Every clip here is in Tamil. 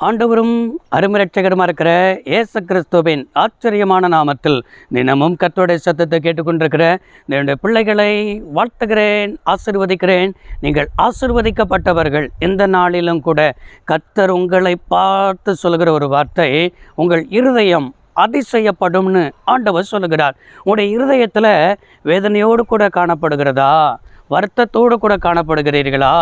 ஆண்டவரும் அருமரட்சகரமாக இருக்கிற ஏசு கிறிஸ்துவின் ஆச்சரியமான நாமத்தில் தினமும் கத்தோடைய சத்தத்தை கேட்டுக்கொண்டிருக்கிற என்னுடைய பிள்ளைகளை வாழ்த்துகிறேன் ஆசிர்வதிக்கிறேன். நீங்கள் ஆசிர்வதிக்கப்பட்டவர்கள் இந்த நாளிலும் கூட கத்தர் உங்களை பார்த்து சொல்கிற ஒரு வார்த்தை உங்கள் இருதயம் அதிசயப்படும்னு ஆண்டவர் சொல்லுகிறார். உங்களுடைய இருதயத்தில் வேதனையோடு கூட காணப்படுகிறதா? வருத்தத்தோடு கூட காணப்படுகிறீர்களா?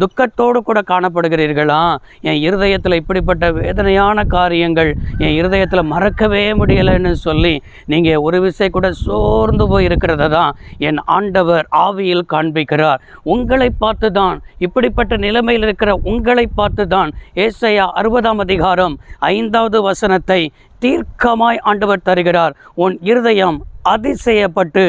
துக்கத்தோடு கூட காணப்படுகிறீர்களா? என் இருதயத்தில் இப்படிப்பட்ட வேதனையான காரியங்கள் என் இருதயத்தில் மறக்கவே முடியலைன்னு சொல்லி நீங்கள் ஒரு விசை கூட சோர்ந்து போய் இருக்கிறத தான் என் ஆண்டவர் ஆவியில் காண்பிக்கிறார். உங்களை பார்த்து தான் இப்படிப்பட்ட நிலைமையில் இருக்கிற உங்களை பார்த்து தான் ஏசையா அறுபதாம் அதிகாரம் ஐந்தாவது வசனத்தை தீர்க்கமாய் ஆண்டவர் தருகிறார். உன் இருதயம் அதிசயப்பட்டு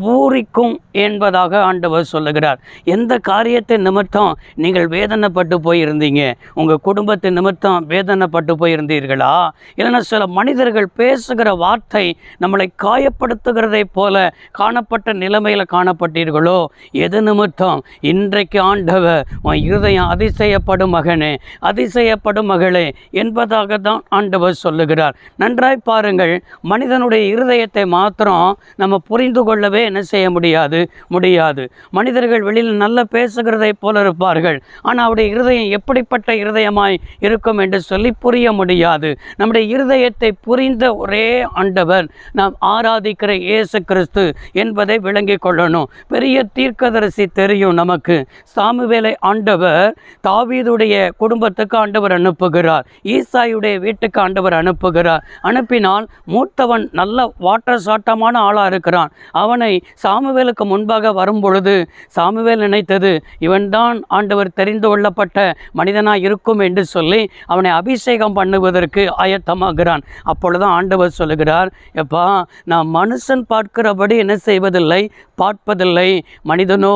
பூரிக்கும் என்பதாக ஆண்டவர் சொல்லுகிறார். எந்த காரியத்தை நிமித்தம் நீங்கள் வேதனைப்பட்டு போயிருந்தீங்க? உங்கள் குடும்பத்தின் நிமித்தம் வேதனைப்பட்டு போயிருந்தீர்களா? இல்லைன்னா சில மனிதர்கள் பேசுகிற வார்த்தை நம்மளை காயப்படுத்துகிறதை போல காணப்பட்ட நிலைமையில் காணப்பட்டீர்களோ? எது நிமித்தம்? இன்றைக்கு ஆண்டவர் உன் இருதயம் அதிசயப்படும் மகனே அதிசயப்படும் மகளே என்பதாக தான் ஆண்டவர் சொல்லுகிறார். நன்றாய் பாருங்கள். மனிதனுடைய இருதயத்தை மாத்திரம் நம்ம புரிந்து கொள்ளவே என்ன செய்ய முடியாது? முடியாது. மனிதர்கள் வெளியில் நல்ல பேசுகிறதை போல இருப்பார்கள். ஆனால் அவருடைய இருதயம் எப்படிப்பட்ட இருதயமாய் இருக்கும் என்று சொல்லி புரிய முடியாது. நம்முடைய இருதயத்தை புரிந்த ஒரே ஆண்டவர் நாம் ஆராதிக்கிற இயேசு கிறிஸ்து என்பதை விளங்கிக் கொள்ளணும். பெரிய தீர்க்கதரிசி தெரியும் நமக்கு. சாமுவேலை ஆண்டவர் தாவீதுடைய குடும்பத்துக்கு ஆண்டவர் அனுப்புகிறார். ஈசாயுடைய வீட்டுக்கு ஆண்டவர் அனுப்புகிறார். அனுப்பினால் மூத்தவன் நல்ல வாட்டர் சாட்டமான ஆளாக இருக்கிறான். அவனை சாமுவேலுக்கு முன்பாக வரும்பொழுது சாமுவேல் நினைத்தது இவன்தான் ஆண்டவர் தெரிந்து கொள்ளப்பட்ட மனிதனாக இருக்கும் என்று சொல்லி அவனை அபிஷேகம் பண்ணுவதற்கு ஆயத்தமாகிறான். அப்பொழுது ஆண்டவர் சொல்லுகிறார் எப்பா நான் மனுஷன் பார்க்கிறபடி என்ன செய்வதில்லை? பார்ப்பதில்லை. மனிதனோ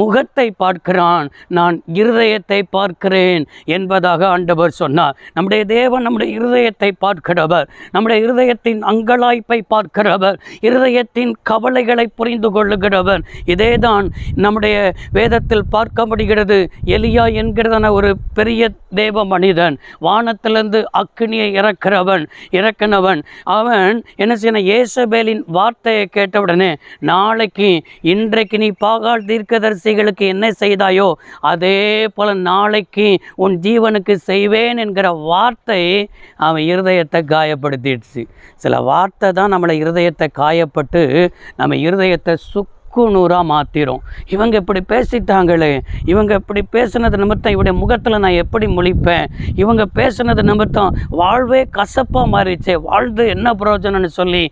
முகத்தை பார்க்கிறான். நான் இருதயத்தை பார்க்கிறேன் என்பதாக ஆண்டவர் சொன்னார். நம்முடைய தேவன் நம்முடைய இருதயத்தை பார்க்கிறவர் நம்முடைய இருதயத்தின் அங்கலாய்ப்பை பார்க்கிறவர். இருதயத்தின் கவலைகளை புரிந்து கொள்ளுகிறவர். இதேதான் நம்முடைய வேதத்தில் பார்க்க முடிகிறது எலியா என்கிறதான ஒரு பெரிய தேவ மனிதன். வானத்திலிருந்து அக்கினியை இறக்கிறவன் இறக்கினவன். அவன் என்ன செய்யணும் இயேசபேலின் வார்த்தையை கேட்டவுடனே நாளைக்கு இன்றைக்கு நீ பாகால் தீர்க்கதரிசிகளுக்கு என்ன செய்தாயோ அதே போல நாளைக்கு உன் ஜீவனுக்கு செய்வேன் என்கிற வார்த்தை அவன் இருதயத்தை காயப்படுத்திடுச்சு. சில வார்த்தை தான் நம்மளை இருதயத்தை காயப்பட்டு நம்ம இருதயத்தை சுக் சுக்கு நூறாக மாற்றிடும் இவங்க இப்படி பேசிட்டாங்களே இவங்க இப்படி பேசுனது நிமித்தம் இவருடைய முகத்தில் நான் எப்படி முழிப்பேன்? இவங்க பேசுனது நிமித்தம் வாழ்வே கசப்பாக மாறிச்சே வாழ்ந்து என்ன பிரயோஜனம்னு சொல்லி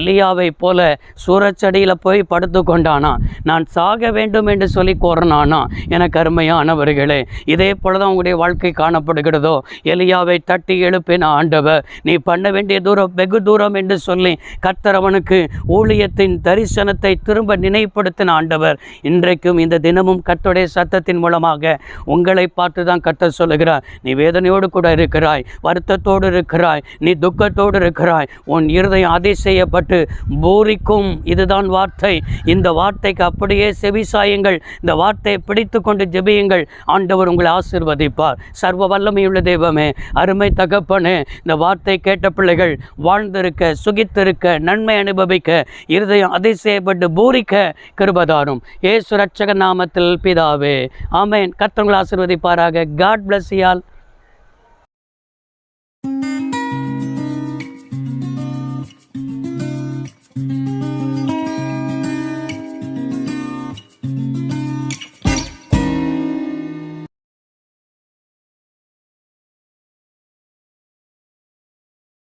எலியாவை போல சூரச்சடியில் போய் படுத்து கொண்டானா? நான் சாக வேண்டும் என்று சொல்லி கோரனானா? எனக்கு அருமையானவர்களே இதே போல தான் உங்களுடைய வாழ்க்கை காணப்படுகிறதோ? எலியாவை தட்டி எழுப்பின ஆண்டவர் நீ பண்ண வேண்டிய தூரம் வெகு தூரம் என்று சொல்லி கத்தரவனுக்கு ஊழியத்தின் தரிசனத்தை திரும்ப நினைவு வெளிப்படுத்தின ஆண்டவர். இன்றைக்கும் இந்த தினமும் கத்துடைய சத்தத்தின் மூலமாக உங்களை பார்த்து தான் கத்த சொல்லுகிறார். நீ வேதனையோடு கூட இருக்கிறாய் வருத்தத்தோடு இருக்கிறாய் நீ துக்கத்தோடு இருக்கிறாய். உன் இருதயம் அதிசயப்பட்டு பூரிக்கும். இதுதான் வார்த்தை. இந்த வார்த்தைக்கு அப்படியே செவிசாயுங்கள். இந்த வார்த்தையை பிடித்து கொண்டு ஜெபியுங்கள். ஆண்டவர் உங்களை ஆசிர்வதிப்பார். சர்வ வல்லமையுள்ள தெய்வமே அருமை தகப்பனே இந்த வார்த்தை கேட்ட பிள்ளைகள் வாழ்ந்திருக்க சுகித்திருக்க நன்மை அனுபவிக்க இருதயம் அதிசயப்பட்டு பூரிக்க கிருபதாரும். ஏசு ரட்சக நாமத்தில் பிதாவே. ஆமேன். கர்த்தங்களை ஆசிர்வதிப்பாராக. காட் பிளஸ் யால்